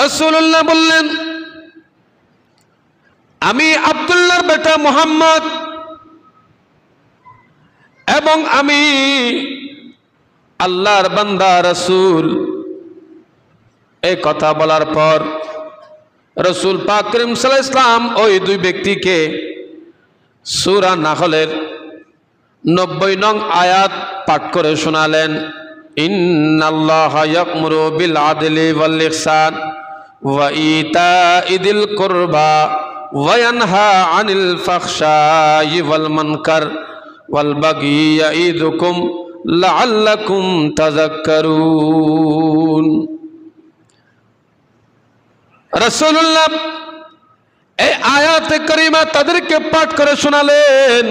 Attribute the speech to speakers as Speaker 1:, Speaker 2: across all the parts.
Speaker 1: রসুল্লাহ বললেন, আমি আবদুল্লাহর বেটা মোহাম্মদ এবং আমি আল্লাহর বান্দা রসুল। এই কথা বলার পর রসুল পাক করিম সাল্লাহ ইসলাম ওই দুই ব্যক্তিকে সুরা নাহলের নব্বই নং আয়াত পাঠ করে শোনালেন। আদলি ওয়াল ইহসান ওয়া ইতাইদিল কুরবা ওয়া ইয়ানহা আনিল ফাহশাই ওয়াল মুনকার ওয়াল বাগি ইয়াইদুকুম লাআল্লাকুম তাযাক্কারুন। রাসূলুল্লাহ, এই আয়াতে করিমা তাদেরকে পাঠ করে শোনালেন।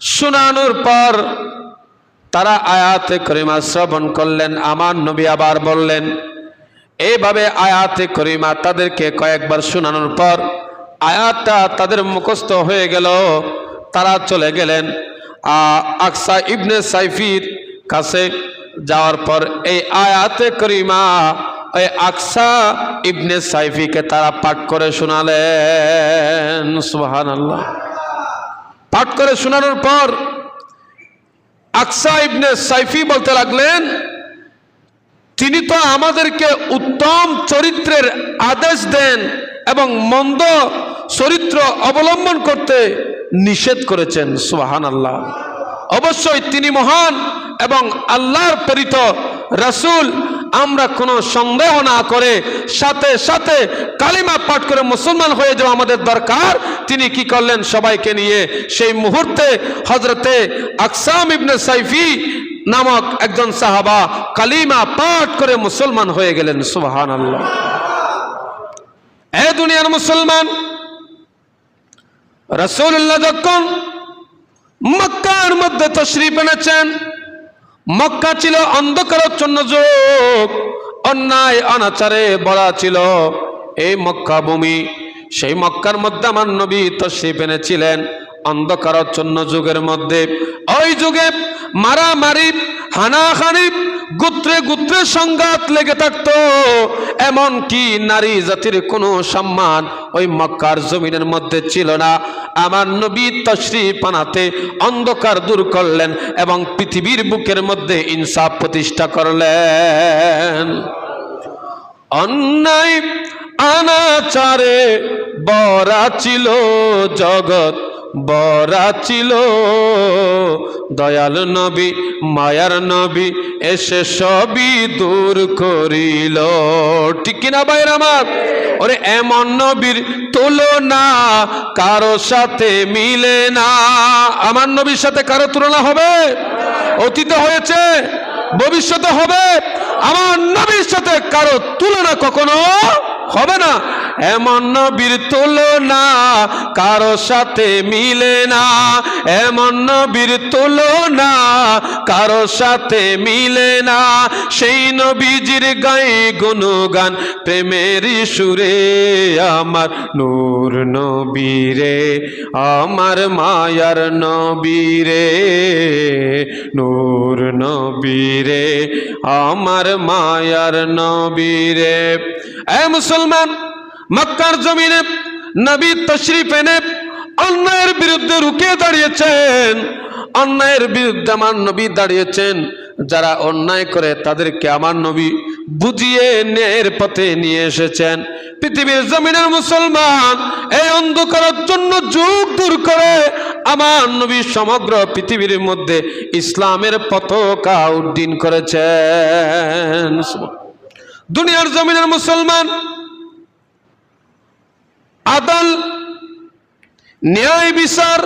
Speaker 1: শোনানোর পর তারা আয়াতে করিমা শ্রবণ করলেন, আমার নবী আবার বললেন, এইভাবে আয়াতে করিমা তাদেরকে কয়েকবার শোনানোর পর আয়াতটা তাদের মুখস্থ হয়ে গেল, তারা চলে গেলেন। আকসা ইবনে সাইফির কাছে যাওয়ার পর এই আয়াতে করিমা, ওই আকসা ইবনে সাইফিকে তারা পাঠ করে শোনালেন। সুবহান আল্লাহ পাঠ করে শোনানোর পর আকসা ইবনে সাইফি বলতে লাগলেন, তিনি তো আমাদেরকে উত্তম চরিত্রের আদেশ দেন এবং মন্দ চরিত্র অবলম্বন করতে নিষেধ করেছেন সুহান আল্লাহ অবশ্যই তিনি মহান এবং আল্লাহর প্রেরিত রাসূল। আমরা কোনো সন্দেহ না করে সাথে সাথে কালিমা পাঠ করে মুসলমান হয়ে যাওয়া আমাদের দরকার। তিনি কি করলেন সবাইকে নিয়ে? সেই মুহূর্তে হজরতে আকসাম ইবনে সাইফি নামক একজন সাহাবা কালিমা পাঠ করে মুসলমান হয়ে গেলেন সুবহান আল্লাহ এ দুনিয়ার মুসলমান রসুল্লাহ যখন মক্কার মধ্যে তশরিফ এনেছেন, মক্কা ছিল অন্ধকারচ্ছন্ন যুগ, অন্যায়, অনাচারে বলা ছিল। এই মক্কা ভূমি সেই মক্কার মধ্যে আমার নবী তশরিফ এনেছিলেন। অন্ধকারচ্ছন্ন যুগের মধ্যে। ওই যুগে মারামারি, হানাহানি, গুত্রে গুত্রে সংঘাত লেগে থাকতো। এমন কি নারী জাতির কোনো সম্মান ওই মক্কার জমিনের মধ্যে ছিল না। আমার নবী তশরিফ আনাতে অন্ধকার দূর করলেন এবং পৃথিবীর বুকের মধ্যে ইনসাফ প্রতিষ্ঠা করলেন। অন্যায় আনাচারে বরা ছিল জগৎ, বরা ছিল দয়াল নবী, মায়ার নবী, এসে সবই দূর করিল। ঠিক কিনা বাইর আমার? ওরে, এমন নবীর তুলনা কারও সাথে মিলে না। আমার নবীর সাথে কারও তুলনা হবে? অতীতে হয়েছে, ভবিষ্যতে হবে। আমার নবীর সাথে কারও তুলনা কখনো হবে না। এমন নবীর তুলনা কারও সাথে মিলে না। এমন নবীর তুলনা কারও সাথে মিলে না। সেই নবীজির গায়ে গুণগান প্রেমের সুরে আমার নূর নবীরে আমার মায়ার নবীরে নূর নবীরে আমার মায়ার নবীরে এ মুসলমান, মক্কার জমিনে নবী তশরিফ এনে অন্যায়ের বিরুদ্ধে রুখে দাঁড়িয়েছেন। অন্যায়ের বিরুদ্ধে আমার নবী দাঁড়িয়েছেন। যারা অন্যায় করে তাদেরকে আমার নবী বুঝিয়ে ন্যায়ের পথে নিয়ে এসেছেন। পৃথিবীর জমিনের মুসলমান এই অন্ধকারের জন্য যুগ দূর করে আমার নবী সমগ্র পৃথিবীর মধ্যে ইসলামের পতাকা উড্ডীন করেছেন। দুনিয়ার জমিনের মুসলমান আদাল, ন্যায় বিচার,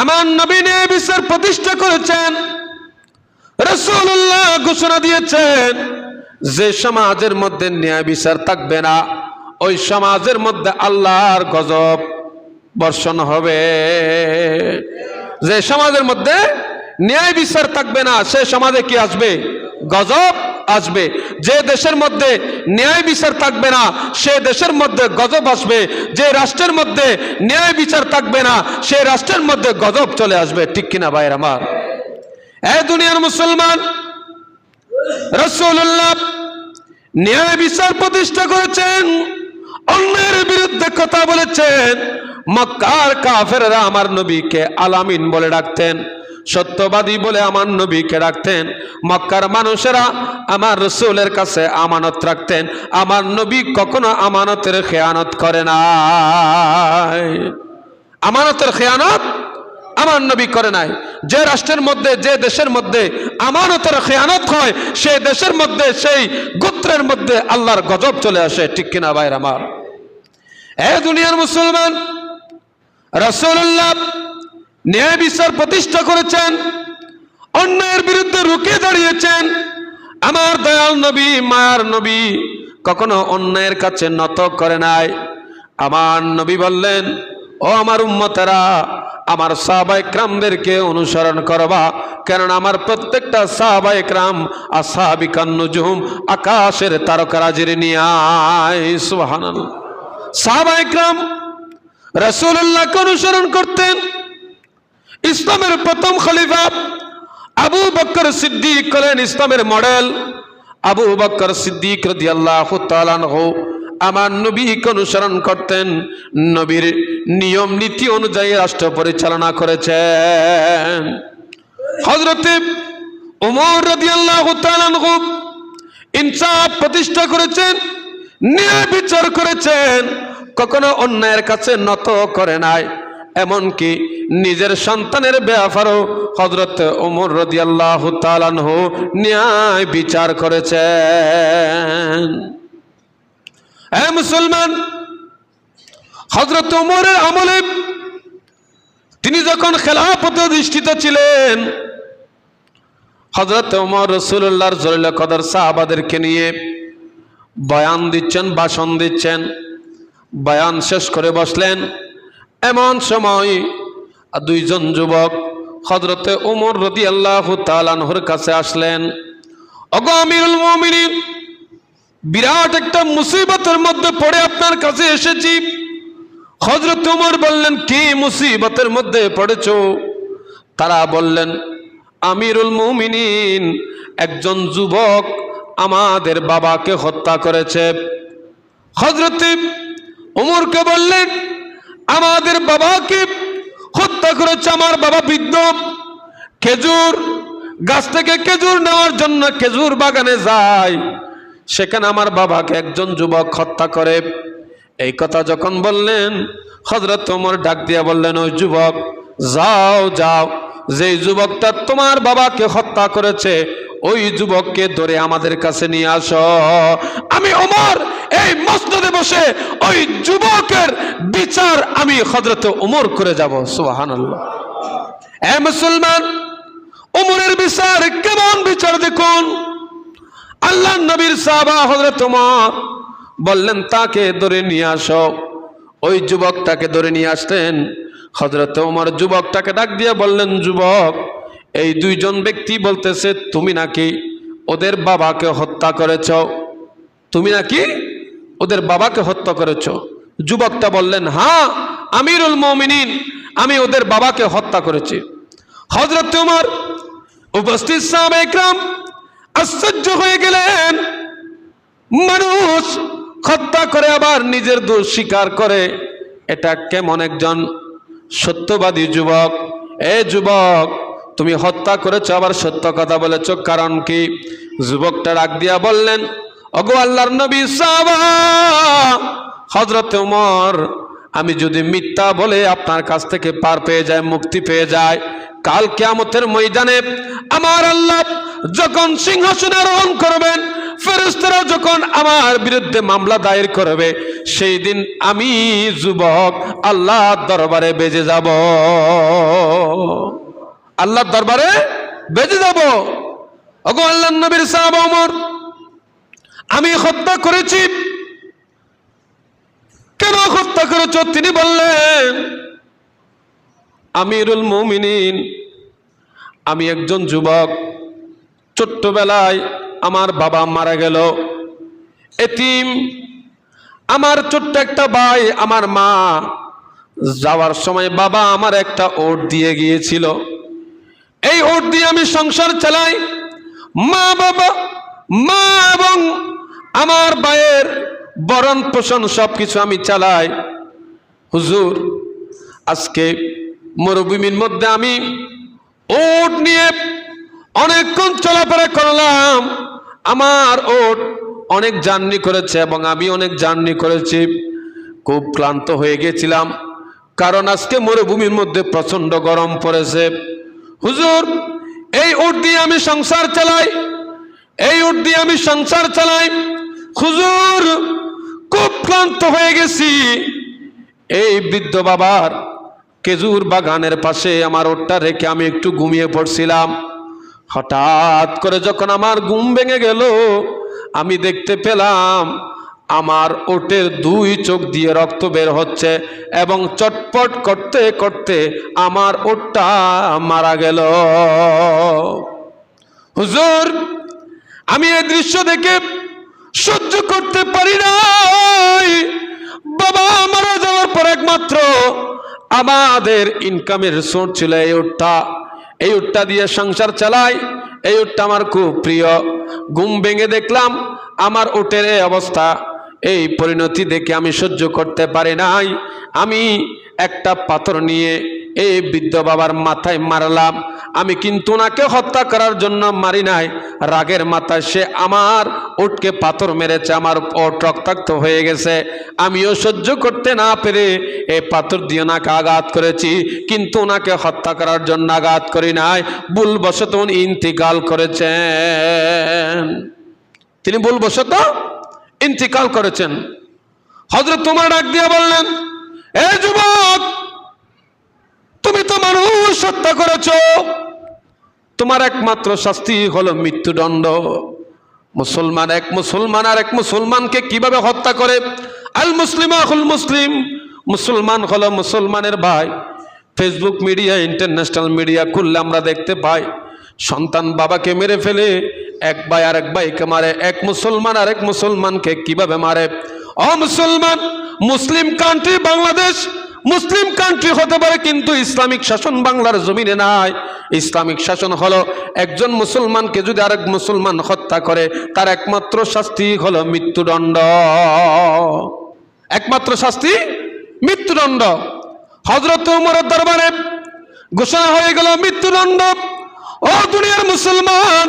Speaker 1: আমার নবী ন্যায় বিচার প্রতিষ্ঠা করেছেন রসুল্লাহ ঘোষণা দিয়েছেন যে সমাজের মধ্যে ন্যায় বিচার থাকবে না, ওই সমাজের মধ্যে আল্লাহর গজব বর্ষণ হবে। যে সমাজের মধ্যে ন্যায় বিচার থাকবে না, সে সমাজে কি আসবে? গজব আসবে। যে দেশের মধ্যে ন্যায় বিচার থাকবে না, সে দেশের মধ্যে গজব আসবে। যে রাষ্ট্রের মধ্যে ন্যায় বিচার থাকবে না, সে রাষ্ট্রের মধ্যে গজব চলে আসবে। ঠিক কিনা ভাইয়ের আমার? এ দুনিয়ার মুসলমান রসুল্লাহ ন্যায় বিচার প্রতিষ্ঠা করেছেন, অন্যের বিরুদ্ধে কথা বলেছেন, মক্কার কাফেররা আমার নবীকে আলামিন বলে ডাকতেন। সত্যবাদী বলে আমার নবীকে রাখতেন। মক্কার মানুষেরা আমার রসুলের কাছে আমানত রাখতেন। আমার নবী কখনো আমানতের খেয়ানত করে না আমানতের খেয়ানত আমার নবী করে নাই। যে রাষ্ট্রের মধ্যে, যে দেশের মধ্যে আমানতের খেয়ানত হয়, সেই দেশের মধ্যে, সেই গোত্রের মধ্যে আল্লাহর গজব চলে আসে। ঠিক কিনা ভাইর আমার? এ দুনিয়ার মুসলমান রসুল্লাহ ন্যায় বিচার প্রতিষ্ঠা করেছেন, অন্যায়ের বিরুদ্ধে রুখে দাঁড়িয়েছেন। আমার দয়াল নবী, মায়ার নবী কখনো অন্যায়ের কাছে নত করে নাই। আমার নবী বললেন, ও আমার উম্মতেরা, আমার সাহাবাই ক্রামদেরকে অনুসরণ করবা, কেননা আমার প্রত্যেকটা সাহাবাই ক্রাম আর সাহাবিকান নুজুম আকাশের তারকারাজির নিয়ে সুহান সাহাবাই ক্রাম রসুল্লাহকে অনুসরণ করতেন ইসলামের প্রথম খলিফা আবু বক্কর সিদ্দিক করেন ইসলামের মডেল। আবু বক্কর সিদ্দিক রদি আল্লাহ আমার নবীকে অনুসরণ করতেন। নবীর নিয়ম নীতি অনুযায়ী রাষ্ট্র পরিচালনা করেছেন। হজরতে উমর রদি আল্লাহ ইনসাফ প্রতিষ্ঠা করেছেন, ন্যায় বিচার করেছেন, কখনো অন্যায়ের কাছে নত করে নাই। এমনকি নিজের সন্তানের ব্যাপারও হজরত ওমর রদি আল্লাহ তালানহ ন্যায় বিচার করেছেন। এ মুসলমান হজরত ওমরের আমলে তিনি যখন খেলাপথ অধিষ্ঠিত ছিলেন হজরত ওমর রসুল্লাহর জলিল কদর সাহাবাদেরকে নিয়ে বয়ান দিচ্ছেন, ভাষণ দিচ্ছেন, বয়ান শেষ করে বসলেন। এমন সময় দুইজন যুবক হজরতে উমর রদি আল্লাহ তালানহর কাছে আসলেন, অগো আমিরুল মমিনিন, বিরাট একটা মুসিবতের মধ্যে পড়ে আপনার কাছে এসেছি। হজরত উমর বললেন, কি মুসিবতের মধ্যে পড়েছ? তারা বললেন, আমিরুল মুমিনিন, একজন যুবক আমাদের বাবাকে হত্যা করেছে। হজরত উমরকে বললেন আমাদের বাবাকে হত্যা করেছে আমার বাবা বৃদ্ধ। খেজুর, গাছ থেকে খেজুর নেওয়ার জন্য খেজুর বাগানে যায়। সেখানে আমার বাবাকে একজন যুবক হত্যা করে। এই কথা যখন বললেন হজরত ওমর ডাক দিয়া বললেন, ওই যুবক, যাও যাও। যে যুবকটা তোমার বাবাকে হত্যা করেছে ওই যুবককে ধরে আমাদের কাছে নিয়ে আসো। আমি ওমর, এই মসজিদে বসে ওই যুবকের বিচার আমি হজরত ওমর করে যাব সুবাহান এ মুসলমান, ওমরের বিচার কেমন বিচার দেখুন? আল্লাহ নবীর সাহাবা হজরত ওমর বললেন, তাকে ধরে নিয়ে আসো। ওই যুবকটাকে ধরে নিয়ে আসতেন। হজরত ওমর যুবকটাকে ডাক দিয়ে বললেন, যুবক এই দুইজন ব্যক্তি বলতেছে, তুমি নাকি ওদের বাবাকে হত্যা করেছ? তুমি নাকি ওদের বাবাকে হত্যা করেছ? যুবকটা বললেন হ্যাঁ আমিরুল মমিনিন, আমি ওদের বাবাকে হত্যা করেছি। হজরত উমর, উপস্থিত সাহাব আশ্চর্য হয়ে গেলেন। মানুষ হত্যা করে আবার নিজের দোষ স্বীকার করে। এটা কেমন একজন সত্যবাদী যুবক? এ যুবক তুমি হত্যা করেছ, আবার সত্য কথা বলেছ। কারণ কি? যুবকটা ডাক দিয়া বললেন অগো আল্লাহর নবী হজরত উমর, আমি যদি মিথ্যা বলে আপনার কাছ থেকে পার পেয়ে যায়, মুক্তি পেয়ে যায়, কাল কেয়ামতের ময়দানে আমার আল্লাহ যখন সিংহাসনে আরোহণ করবেন ফেরেস্তারা যখন আমার বিরুদ্ধে মামলা দায়ের করবে, সেই দিন আমি যুবক আল্লাহ দরবারে বেজে যাব। আল্লাহর দরবারে বেজে যাব ওগো আল্লাহ নবীর সাহাব আমি হত্যা করেছি। কেন হত্যা করেছ? তিনি বললেন, আমিরুল মুমিনিন, আমি একজন যুবক। ছোট্টবেলায় আমার বাবা মারা গেল। এতিম, আমার ছোট্ট একটা ভাই, আমার মা। যাওয়ার সময় বাবা আমার একটা ওট দিয়ে গিয়েছিল। এই ওট দিয়ে আমি সংসার চালাই। মা বাবা, মা এবং আমার বায়ের বরণ পোষণ সব কিছু আমি চালাই। হুজুর, আজকে মরুভূমির মধ্যে আমি ওট নিয়ে অনেকক্ষণ চলাফেরা করলাম। আমার ওট অনেক জার্নি করেছে এবং আমি অনেক জার্নি করেছি। খুব ক্লান্ত হয়ে গেছিলাম, কারণ আজকে মরুভূমির মধ্যে প্রচণ্ড গরম পড়েছে। হুজুর, এই উট দিয়ে আমি সংসার চালাই, এই উট দিয়ে আমি সংসার চালাই। হুজুর, খুব ক্লান্ত হয়ে গেছি। এই বৃদ্ধ বাবার খেজুর বাগানের পাশে আমার ওটটা রেখে আমি একটু ঘুমিয়ে পড়ছিলাম। হঠাৎ করে যখন আমার ঘুম ভেঙে গেল, আমি দেখতে পেলাম আমার ওটের দুই চোখ দিয়ে রক্ত বের হচ্ছে এবং চটপট করতে করতে আমার ওটটা মারা গেল। হুজুর, আমি এই দৃশ্য দেখে সহ্য করতে পারি নাই। বাবা মারা যাওয়ার পর একমাত্র আমাদের ইনকামের সোর্স ছিল এই উটটা এই উটটা দিয়ে সংসার চালাই, এই উটটা আমার খুব প্রিয়। ঘুম ভেঙে দেখলাম আমার উটের এই অবস্থা। এই পরিণতি দেখে আমি সহ্য করতে পারি নাই। আমি একটা পাথর নিয়ে এই বৃদ্ধ বাবার মাথায় মারলাম। আমি কিন্তু ওনাকে হত্যা করার জন্য মারি নাই। রাগের মাথায় সে আমার উটকে পাথর মেরেছে, আমার রক্তাক্ত হয়ে গেছে। আমিও সহ্য করতে না পেরে এই পাথর দিয়ে ওনাকে আঘাত করেছি, কিন্তু ওনাকে হত্যা করার জন্য আঘাত করি নাই। ভুলবশত উনি ইন্তিকাল করেছেন। তিনি ভুলবশত ইন্তিকাল করেছেন। হজরত তোমার ডাক দিয়ে বললেন, এ যুবক, তুমি তো মানুষ হত্যা করেছ। তোমার একমাত্র শাস্তি হলো মৃত্যুদণ্ড। মুসলমান এক মুসলমান আর এক মুসলমানকে কীভাবে হত্যা করে? আল মুসলিম আহুল মুসলিম, মুসলমান হলো মুসলমানের ভাই। ফেসবুক মিডিয়া ইন্টারন্যাশনাল মিডিয়া খুললে আমরা দেখতে পাই, সন্তান বাবাকে মেরে ফেলে এক ভাই আর এক ভাইকে মারে, এক মুসলমান আর এক মুসলমানকে কীভাবে মারে? অ মুসলমান, Muslim country Bangladesh, Muslim country হতে পারে কিন্তু ইসলামিক শাসন বাংলার জমিনে নাই। ইসলামিক শাসন হলো একজন মুসলমানকে যদি আরেক মুসলমান হত্যা করে, তার একমাত্র শাস্তি হলো মৃত্যুদণ্ড। একমাত্র শাস্তি? মৃত্যুদণ্ড। হজরত উমরের দরবারে ঘোষণা হয়ে গেল মৃত্যুদণ্ড। ও দুনিয়ার মুসলমান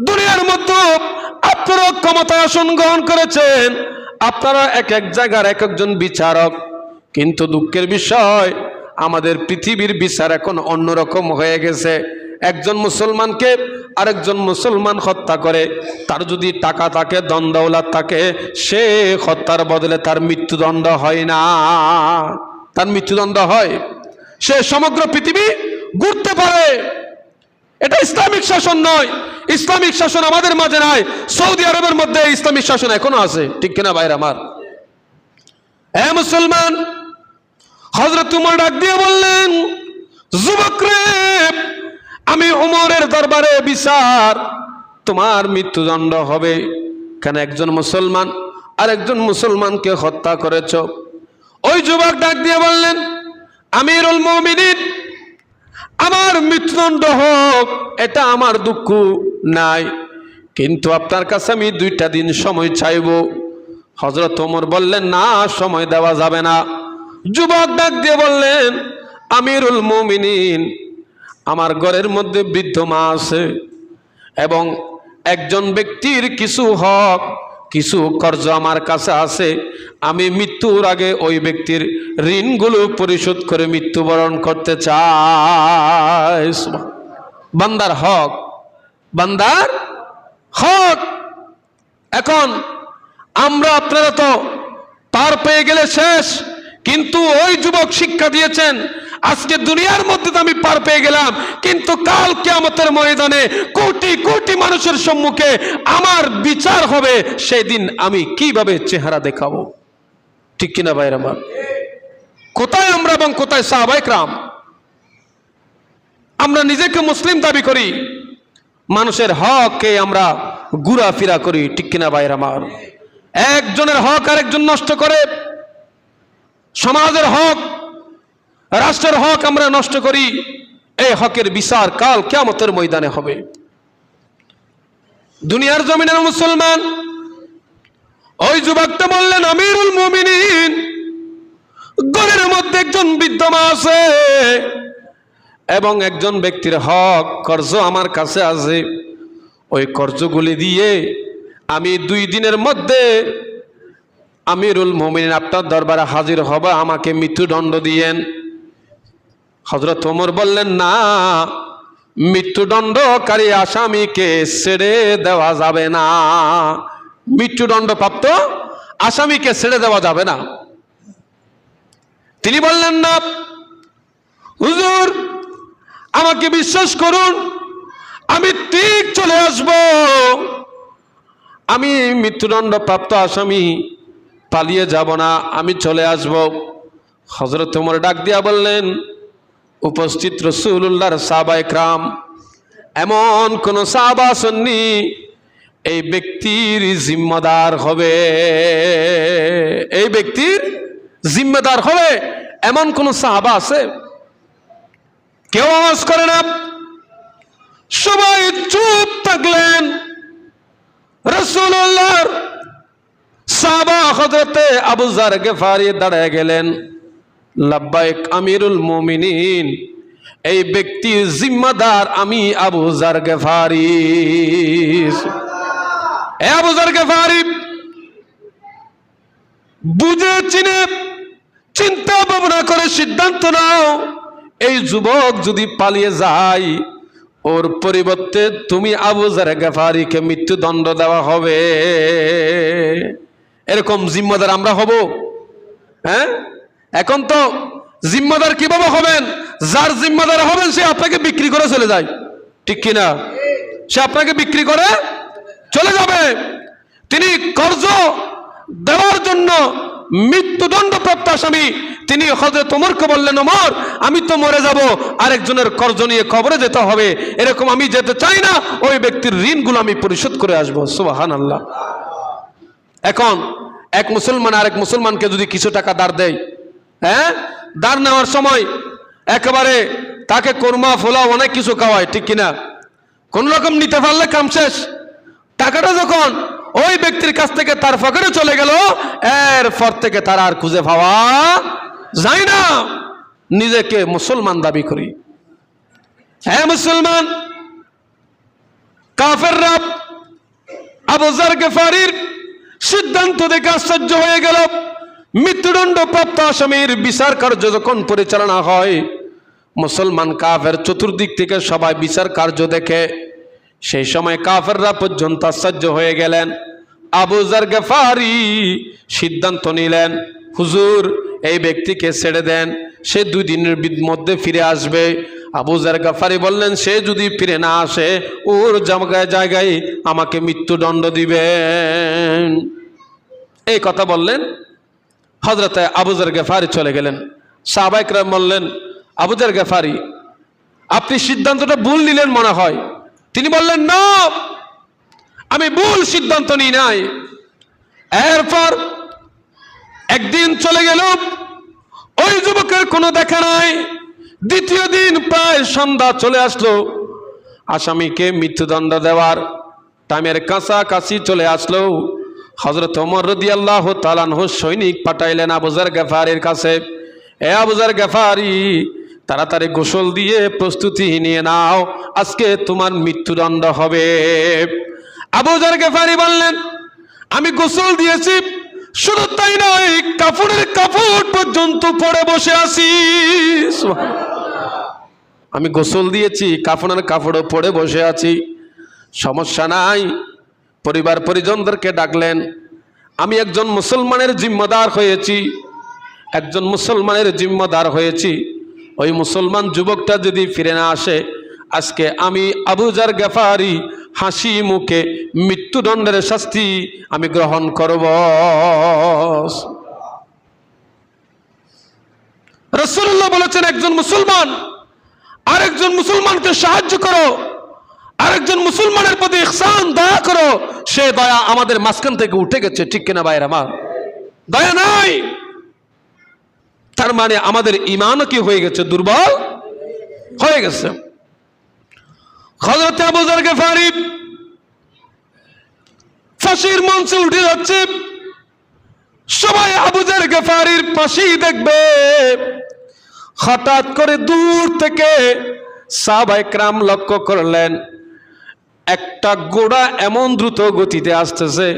Speaker 1: দুনিয়ার মধ্যে আপনারা ক্ষমতা আসন গ্রহণ করেছেন, আপনারা এক এক জায়গার এক একজন বিচারক। কিন্তু দুঃখের বিষয়, আমাদের পৃথিবীর বিচার এখন অন্যরকম হয়ে গেছে। একজন মুসলমানকে আরেকজন মুসলমান হত্যা করে, তার যদি টাকা থাকে দণ্ডওলাত থাকে, সে হত্যার বদলে তার মৃত্যুদণ্ড হয় না। তার মৃত্যুদণ্ড হয়। সে সমগ্র পৃথিবী ঘুরতে পারে। এটা ইসলামিক শাসন নয়। ইসলামিক শাসন আমাদের মাঝে নাই। সৌদি আরবের মধ্যে ইসলামিক শাসন এখনও আছে। ঠিক কিনা ভাইর আমার? হ্যাঁ মুসলমান হজরত উমর ডাক দিয়ে বললেন, যুবক রে, আমি উমরের দরবারে বিচার। তোমার মৃত্যুদণ্ড হবে। কেন একজন মুসলমান আর একজন মুসলমানকে হত্যা করেছ? ওই যুবক ডাক দিয়ে বললেন, আমিরুল মমিনিন আমার মৃত্যুদণ্ড হোক, এটা আমার দুঃখ নাই। কিন্তু আপনার কাছে আমি দুইটা দিন সময় চাইব। হজরত ওমর বললেন, না, সময় দেওয়া যাবে না। যুবক ডাক দিয়ে বললেন, আমিরুল মুমিনিন, আমার ঘরের মধ্যে বৃদ্ধ মা আছে এবং একজন ব্যক্তির কিছু হক কিছু কর্জ আমার কাছে আছে। আমি মৃত্যুর আগে ওই ব্যক্তির ঋণগুলো পরিশোধ করে মৃত্যুবরণ করতে চাই। বান্দার হক। বান্দার হক। এখন আমরা আপনারা তো পার পেয়ে গেলে শেষ। কিন্তু ওই যুবক শিক্ষা দিয়েছেন আজকে দুনিয়ার মধ্যে তো আমি পার পেয়ে গেলাম, কিন্তু কাল কেয়ামতের ময়দানে কোটি কোটি মানুষের সম্মুখে আমার বিচার হবে সেই দিন আমি কীভাবে চেহারা দেখাবো? ঠিক কিনা ভাইর আমার? কোথায় আমরা এবং কোথায় সাহবাইকরাম আমরা নিজেকে মুসলিম দাবি করি, মানুষের হককে আমরা ঘুরাফিরা করি, ঠিক কিনা ভাইর আমার? একজনের হক আরেকজন নষ্ট করে, সমাজের হক রাষ্ট্রের হক আমরা নষ্ট করি, এই হকের বিচার কাল কেমতের ময়দানে হবে। দুনিয়ার জমিনের মুসলমান, ওই যুবকটা বললেন, আমিরুল মুমিনিন, ঘরের মধ্যে একজন বিদ্যমা আছে এবং একজন ব্যক্তির হক, কর্জ আমার কাছে আছে। ওই কর্জগুলি দিয়ে আমি দুই দিনের মধ্যে আমিরুল মোমিন আপনার দরবারে হাজির হবে। আমাকে মৃত্যুদণ্ড দিয়েন। হজরত ওমর বললেন, না, মৃত্যুদণ্ডকারী আসামিকে ছেড়ে দেওয়া যাবে না। মৃত্যুদণ্ড প্রাপ্ত আসামিকে ছেড়ে দেওয়া যাবে না। তিনি বললেন, না, হুজুর, আমাকে বিশ্বাস করুন, আমি ঠিক চলে আসব। আমি মৃত্যুদণ্ড প্রাপ্ত আসামি পালিয়ে যাব না, আমি চলে আসব। হজরত তোমার ডাক দিয়া বললেন উপস্থিত রসুল্লাহর সাহবা একরাম এমন কোন সাহাবা আসননি, এই ব্যক্তির জিম্মাদার হবে। এই ব্যক্তির জিম্মেদার হবে, এমন কোন সাহাবা আছে? কেউ আওয়াজ করে না। সবাই চুপ থাকলেন। রসুল্লাহর সাবা হজরতে আবু জার গেফারি দাঁড়ায় গেলেন। লাব্বাইক আমিরুল মুমিনিন। এই ব্যক্তির জিম্মাদার, আমি Abu Zar Ghifari Abu Zar Ghifari বুঝে, চিনে, চিন্তা ভাবনা করে সিদ্ধান্ত নাও, এই যুবক যদি পালিয়ে যায়, ওর পরিবর্তে তুমি আবু জার গেফারিকে মৃত্যুদণ্ড দেওয়া হবে। এরকম জিম্মাদার আমরা হব। হ্যাঁ? এখন তো জিম্মাদার কীভাবে হবেন? যার জিম্মাদার হবেন, সে আপনাকে বিক্রি করে চলে যায়। ঠিক কিনা? সে আপনাকে বিক্রি করে চলে যাবে। তিনি কর্জ দেওয়ার জন্য মৃত্যুদণ্ড প্রাপ্ত আসামি তিনি হজরত ওমরকে বললেন, ওমর, আমি তো মরে যাব। আরেকজনের কর্জ নিয়ে কবরে যেতে হবে। এরকম আমি যেতে চাই না। ওই ব্যক্তির ঋণগুলো আমি পরিশোধ করে আসব। সুবাহান আল্লাহ এখন এক মুসলমান আরেক মুসলমানকে যদি কিছু টাকা দাঁড় দেয় হ্যাঁ? দাঁড় নেওয়ার সময় একেবারে তাকে কোরমা ফোলা অনেক কিছু খাওয়ায়, ঠিক কিনা? কোন রকম নিতে পারলে কাম শেষ। টাকাটা যখন ওই ব্যক্তির কাছ থেকে তার পকেটে চলে গেল, এরপর থেকে তার আর খুঁজে পাওয়া যায় না। নিজেকে মুসলমান দাবি করি। হ্যাঁ মুসলমান? কাফেররা আবুজার গেফারির সিদ্ধান্ত দেখে আশ্চর্য হয়ে গেল। মৃত্যুদণ্ড প্রাপ্ত আসামির বিচার কার্য যখন পরিচালনা হয়, মুসলমান কাফের চতুর্দিক থেকে সবাই বিচার কার্য দেখে। সেই সময় কাফেররা পর্যন্ত আশ্চর্য হয়ে গেলেন। আবুজার গেফারি সিদ্ধান্ত নিলেন, হুজুর, এই ব্যক্তিকে ছেড়ে দেন, সে দুই দিনের মধ্যে ফিরে আসবে। আবুজার গাফারি বললেন, সে যদি ফিরে না আসে, ওর জায়গায় জায়গায় আমাকে মৃত্যুদণ্ড দিবেন। এই কথা বললেন হজরতে আবুজার গেফারি চলে গেলেন। সাহবাইকরাম বললেন আবুজার গেফারি, আপনি সিদ্ধান্তটা ভুল নিলেন মনে হয়। তিনি বললেন, না, আমি ভুল সিদ্ধান্ত নিই নাই। এরপর একদিন চলে গেল ওই যুবকের কোনো দেখা নাই। দ্বিতীয় দিন প্রায় সন্ধ্যা চলে আসলো। আসামিকে মৃত্যুদণ্ড দেওয়ার টাইমের কাছাকাছি চলে আসলো। হজরত ওমর রদি আল্লাহ তালানহ সৈনিক পাঠাইলেন আবুজার গেফারির কাছে। এ আবুজার গেফারি, তাড়াতাড়ি গোসল দিয়ে প্রস্তুতি নিয়ে নাও, আজকে তোমার মৃত্যুদণ্ড হবে। আবুজার গেফারি বললেন, আমি গোসল দিয়েছি, শুধু তাই নয় কাপড়ের কাপড় পর্যন্ত পরে বসে আছি। আমি গোসল দিয়েছি, কাফনের কাপড়ও পরে বসে আছি। সমস্যা নাই পরিবার পরিজনদেরকে ডাকলেন, আমি একজন মুসলমানের জিম্মাদার হয়েছি, একজন মুসলমানের জিম্মাদার হয়েছি। ওই মুসলমান যুবকটা যদি ফিরে না আসে, আজকে আমি আবুজার গেফারি হাসি মুখে মৃত্যুদণ্ডের শাস্তি আমি গ্রহণ করব। রসুল্লাহ বলেছেন, একজন মুসলমান, আরেকজন মুসলমানকে সাহায্য করো। আরেকজন মুসলমানের প্রতি ইহসান দয়া করো, সে দয়া আমাদের মাঝখান থেকে উঠে গেছে, ঠিক কিনা ভাইয়ের আমার দয়া নাই। তার মানে আমাদের ইমানও কি হয়ে গেছে? দুর্বল হয়ে গেছে। আবুজার গেফারি ফাঁসির মঞ্চে উঠে যাচ্ছে। সবাই আবুজার গেফারির পাশেই দেখবে। হঠাৎ করে দূর থেকে সাবাইকরাম লক্ষ্য করলেন একটা গোড়া এমন দ্রুত গতিতে আসতেছে।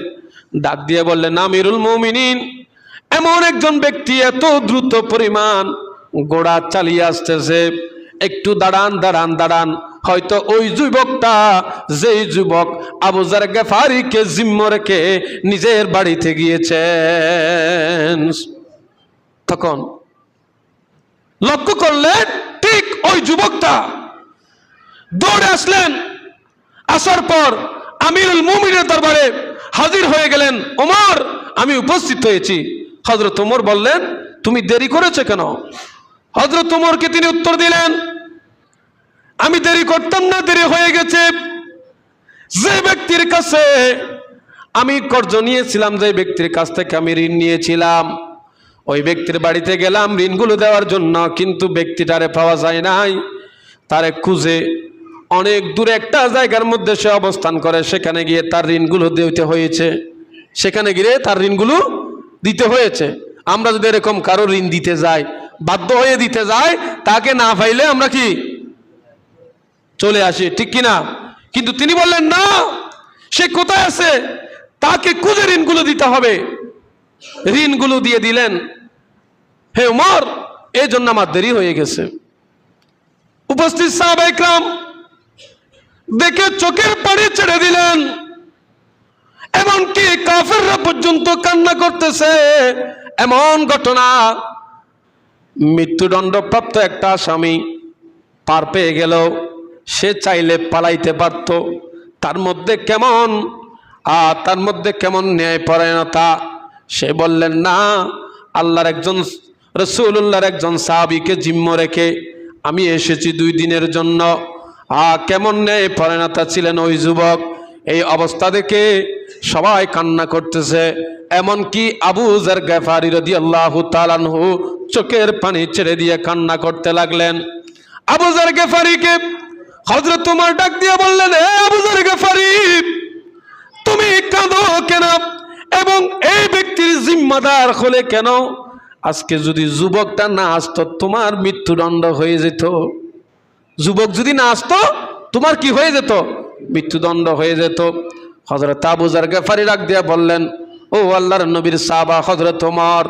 Speaker 1: ডাক দিয়ে বললেন, আমিরুল মমিনিন, এমন একজন ব্যক্তি এত দ্রুত পরিমাণ গোড়া চালিয়ে আসতেছে। একটু দাঁড়ান দাঁড়ান দাঁড়ান। হয়তো ওই যুবকটা, যেই যুবক আবুজার গেফারিকে জিম্ম রেখে নিজের বাড়িতে গিয়েছেন। তখন লক্ষ্য করলেন, ঠিক ওই যুবকটা দৌড়ে আসলেন। আসার পর আমিরুল মুমিনের দরবারে হাজির হয়ে গেলেন ওমর। আমি উপস্থিত হয়েছি। হজরত ওমর বললেন, তুমি দেরি করেছ কেন? হজরত ওমরকে তিনি উত্তর দিলেন, আমি দেরি করতাম না, দেরি হয়ে গেছে। যে ব্যক্তির কাছে আমি কর্জ নিয়েছিলাম, যে ব্যক্তির কাছ থেকে আমি ঋণ নিয়েছিলাম, ওই ব্যক্তির বাড়িতে গেলাম, ঋণগুলো দেওয়ার জন্য, কিন্তু ব্যক্তিটারে পাওয়া যায় নাই। তারে খুঁজে অনেক দূরে একটা জায়গার মধ্যে সে অবস্থান করে, সেখানে গিয়ে তার ঋণগুলো দিতে হয়েছে। সেখানে গিয়ে তার ঋণগুলো দিতে হয়েছে। আমরা যদি এরকম কারও ঋণ দিতে যাই, বাধ্য হয়ে দিতে যাই, তাকে না পাইলে আমরা কি চলে আসি, ঠিক কিনা? কিন্তু তিনি বললেন, না, সে কোথায় আছে? তাকে খুঁজে ঋণগুলো দিতে হবে। ঋণগুলো দিয়ে দিলেন, হে উমর এই জন্য আমার দেরি হয়ে গেছে। উপস্থিত সাহাবা ইকরাম দেখে চোখের পানি ছেড়ে দিলেন। এমনকি কাফেররা পর্যন্ত কান্না করতেছে? এমন ঘটনা। মৃত্যুদণ্ডপ্রাপ্ত একটা আসামি পার পেয়ে গেল। সে চাইলে পালাইতে পারত। তার মধ্যে কেমন? আর তার মধ্যে কেমন ন্যায়পরায়ণতা সে বললেন, না, আল্লাহর একজন রসুল্লাহর একজন সাহাবিকে জিম্ম রেখে আমি এসেছি দুই দিনের জন্য। আ, কেমন ন্যায়পরায়ণতা ছিলেন ওই যুবক? এই অবস্থা দেখে সবাই কান্না করতেছে। এমনকি আবু জার গাফারি রদি আল্লাহ তালানহু চোখের পানি ছেড়ে দিয়ে কান্না করতে লাগলেন। আবু জার গেফারিকে হজরত তোমার ডাক দিয়ে বললেন হে আবু জার গেফারি, তুমি কাঁদো কেন? এবং এই ব্যক্তির জিম্মাদার হলে কেন? আজকে যদি যুবকটা না আসতো, তোমার মৃত্যুদণ্ড হয়ে যেত। যুবক যদি না আসতো, তোমার কি হয়ে যেত? মৃত্যুদণ্ড হয়ে যেত। হজরত আবুজার গেফারি রাখ দিয়া বললেন, ও আল্লাহর নবীর সাবা হজরত তোমার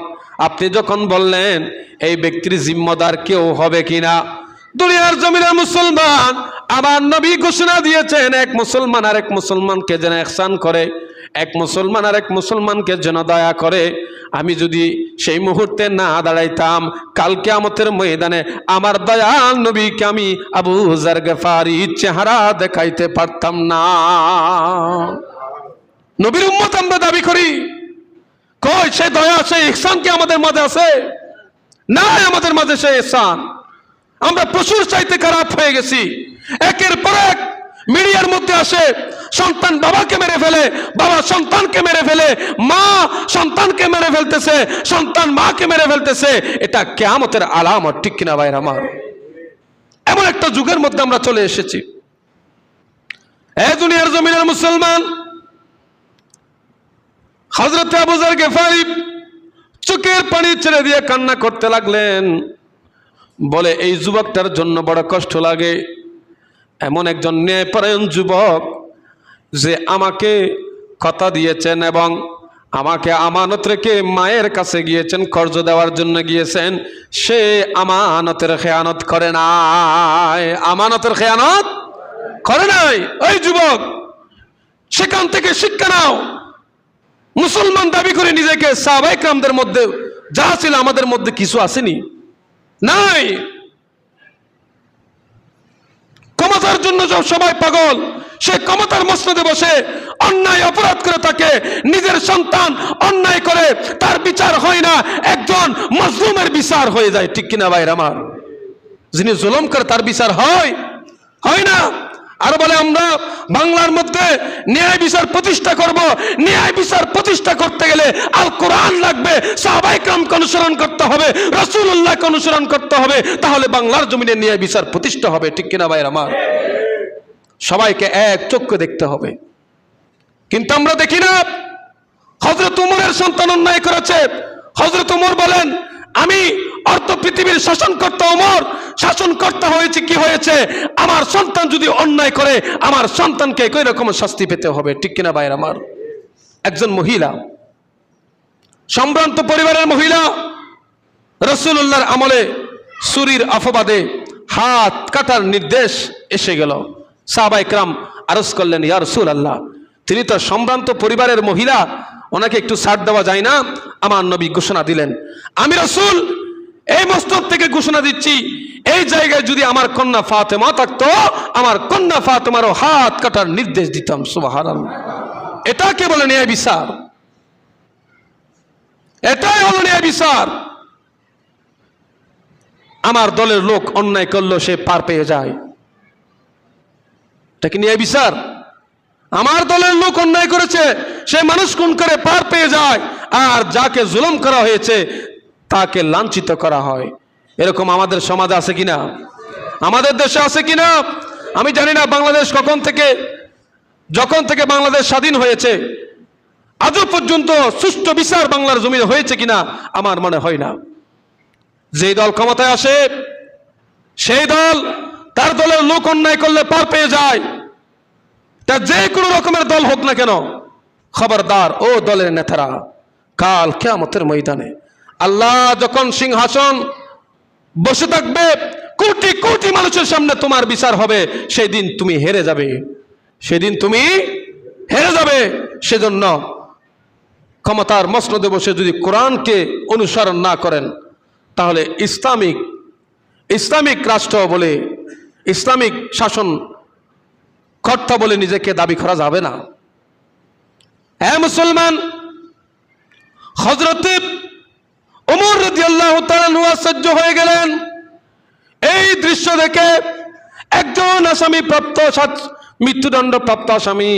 Speaker 1: আপনি যখন বললেন, এই ব্যক্তির জিম্মদার কেউ হবে কিনা? দুনিয়ার জমিনের মুসলমান, আবার নবী ঘোষণা দিয়েছেন, এক মুসলমান আর এক মুসলমানকে যেন একসান করে, এক মুসলমান আর এক মুসলমানকে যেন দয়া করে। আমি যদি সেই মুহূর্তে না দাঁড়াইতাম কালকে আমতের ময়দানে আমার দয়াল নবীকে আমি আবু জার গেফারি চেহারা দেখাইতে পারতাম না। নবীর উম্মত আমরা দাবি করি, কই সে দয়া সেই ইহসান কি আমাদের মাঝে আছে? না আমাদের মাঝে সে ইহসান আমরা প্রচুর চাইতে খারাপ হয়ে গেছি। একের পর এক মিডিয়ার মধ্যে আসে, সন্তান বাবাকে মেরে ফেলে, বাবা সন্তানকে মেরে ফেলে, মা সন্তানকে মেরে ফেলতেছে, সন্তান মাকে মেরে ফেলতেছে। এটা কেয়ামতের আলামত, ঠিক কিনা ভাইর আমার? এমন একটা যুগের মধ্যে আমরা চলে এসেছি। এ দুনিয়ার জমিনের মুসলমান হজরত আবুজার গেফারি চোখের পানি ছেড়ে দিয়ে কান্না করতে লাগলেন। বলে, এই যুবকটার জন্য বড় কষ্ট লাগে। এমন একজন ন্যায়পরায়ণ যুবক যে আমাকে কথা দিয়েছেন এবং আমাকে আমানত রেখে মায়ের কাছে গিয়েছেন, কর্জ দেওয়ার জন্য গিয়েছেন। সে আমানতের খেয়ানত করে নাই। আমানতের খেয়ানত করে নাই। ওই যুবক, সেখান থেকে শিক্ষা নাও। মুসলমান দাবি করে নিজেকে সাহবাইকরামদের মধ্যে যা ছিল আমাদের মধ্যে কিছু আসেনি। নাই। ক্ষমতার জন্য সব সবাই পাগল। সে ক্ষমতার মসনদে বসে অন্যায় অপরাধ করে তাকে নিজের সন্তান অন্যায় করে, তার বিচার হয় না। একজন মজলুমের বিচার হয়ে যায়, ঠিক কিনা ভাইর আমার? যিনি জুলম করে তার বিচার হয় হয় না। আর বলে, আমরা বাংলার মধ্যে ন্যায় বিচার প্রতিষ্ঠা করব। ন্যায় বিচার প্রতিষ্ঠা করতে গেলে আল কোরআন লাগবে। সাহবাইকরামকে অনুসরণ করতে হবে। রসুল্লাহকে অনুসরণ করতে হবে। তাহলে বাংলার জমিনে ন্যায় বিচার প্রতিষ্ঠা হবে। ঠিক কিনা ভাইয়ের আমার? সবাইকে এক চক্ষু দেখতে হবে। কিন্তু আমরা দেখি না হজরত উমরের সন্তান অন্যায় করেছে। হজরত ওমর বলেন, আমি অর্থ পৃথিবীর শাসনকর্তা ওমর, শাসনকর্তা হয়েছে কি হয়েছে? আমার সন্তান যদি অন্যায় করে, আমার সন্তানকে একই রকম শাস্তি পেতে হবে। ঠিক কিনা ভাইয়ের আমার? একজন মহিলা, সম্ভ্রান্ত পরিবারের মহিলা রসুল্লাহর আমলে সুরির আফবাদে হাত কাটার নির্দেশ এসে গেল। সাহাবা ইকরাম আরজ করলেন, ইয়া রসুল আল্লাহ তিনি তো সম্ভ্রান্ত পরিবারের মহিলা, ওনাকে একটু ছাড় দেওয়া যায় না? আমার নবী ঘোষণা দিলেন, আমি রসুল এই মস্তক থেকে ঘোষণা দিচ্ছি, এই জায়গায় যদি আমার কন্যা ফাতেমা থাকতো, আমার কন্যা ফাতেমারও হাত কাটার নির্দেশ দিতাম সুবাহ এটাকে বলে ন্যায় বিচার। এটাই হলো ন্যায় বিচার। আমার দলের লোক অন্যায় করল, সে পার পেয়ে যায়। এটা কি ন্যায় বিচার? আমার দলের লোক অন্যায় করেছে, সে মানুষ কোন করে পার পেয়ে যায়, আর যাকে জুলুম করা হয়েছে তাকে লাঞ্ছিত করা হয়। এরকম আমাদের সমাজে আছে কিনা? আমাদের দেশে আছে কিনা? আমি জানি না বাংলাদেশ কখন থেকে, যখন থেকে বাংলাদেশ স্বাধীন হয়েছে। আজও পর্যন্ত সুষ্ঠু বিচার বাংলার জমিনে হয়েছে কিনা আমার মনে হয় না। যেই দল ক্ষমতায় আসে, সেই দল তার দলের লোক অন্যায় করলে পার পেয়ে যায়। তা যে কোনো রকমের দল হোক না কেন, খবরদার ও দলের নেতারা কাল কেয়ামতের ময়দানে আল্লাহ যখন সিংহাসন বসে থাকবে, কোটি কোটি মানুষের সামনে তোমার বিচার হবে সেই দিন তুমি হেরে যাবে। সেদিন তুমি হেরে যাবে। সেজন্য ক্ষমতার মসনদে বসে যদি কোরআনকে অনুসরণ না করেন, তাহলে ইসলামিক ইসলামিক রাষ্ট্র বলে, ইসলামিক শাসন কর্তা বলে নিজেকে দাবি করা যাবে না। হ্যাঁ মুসলমান হজরত ওমর রদি আল্লাহ হয়ে গেলেন। এই দৃশ্য দেখে একজন আসামি প্রাপ্ত মৃত্যুদণ্ড প্রাপ্ত আসামি,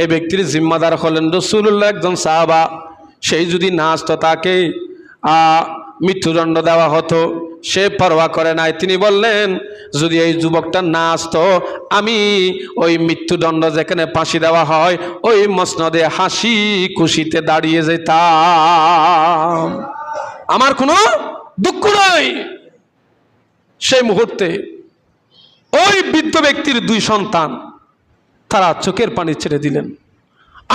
Speaker 1: এই ব্যক্তির জিম্মাদার হলেন রসুল্লাহ একজন সাহাবা। সেই যদি না আসতো তাকে মৃত্যুদণ্ড দেওয়া হতো। সে পরোয়া করে নাই। তিনি বললেন, যদি এই যুবকটা না আসতো, আমি ওই মৃত্যুদণ্ড যেখানে ফাঁসি দেওয়া হয়, ওই মসনদে হাসি খুশিতে দাঁড়িয়ে যেতাম। আমার কোনো দুঃখ নাই। সেই মুহূর্তে ওই বৃদ্ধ ব্যক্তির দুই সন্তান তারা চোখের পানি ছেড়ে দিলেন।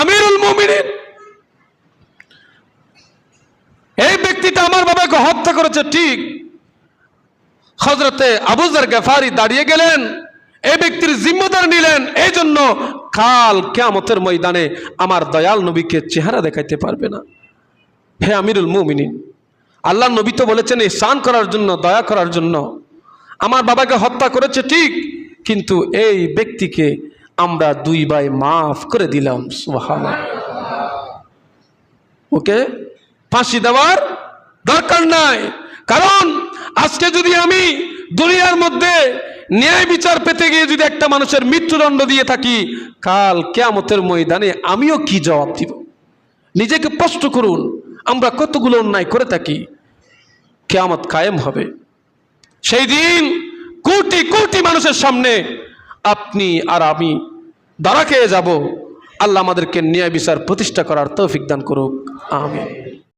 Speaker 1: আমিরুল মুমিনিন, এই ব্যক্তিটা আমার বাবাকে হত্যা করেছে, ঠিক। হজরতে আবুজার গেফারি দাঁড়িয়ে গেলেন, এই ব্যক্তির জিম্মদার নিলেন, এই জন্য কাল কেয়ামতের ময়দানে আমার দয়াল নবীকে চেহারা দেখাইতে পারবে না। হে আমিরুল মুমিনিন আল্লাহ নবী তো বলেছেন এই স্নান করার জন্য, দয়া করার জন্য আমার বাবাকে হত্যা করেছে ঠিক, কিন্তু এই ব্যক্তিকে আমরা দুই ভাই মাফ করে দিলাম। ওকে? ফাঁসি দেওয়ার দরকার নাই। কারণ আজকে যদি আমি দুনিয়ার মধ্যে ন্যায় বিচার পেতে গিয়ে যদি একটা মানুষের মৃত্যুদণ্ড দিয়ে থাকি, কাল কেয়ামতের ময়দানে আমিও কি জবাব দিব? নিজেকে প্রশ্ন করুন। আমরা কতগুলো অন্যায় করে থাকি, কেয়ামত কায়েম হবে। সেই দিন কোটি কোটি মানুষের সামনে আপনি আর আমি দাঁড়া খেয়ে যাব। আল্লাহ আমাদেরকে ন্যায় বিচার প্রতিষ্ঠা করার তৌফিক দান করুক। আমিন।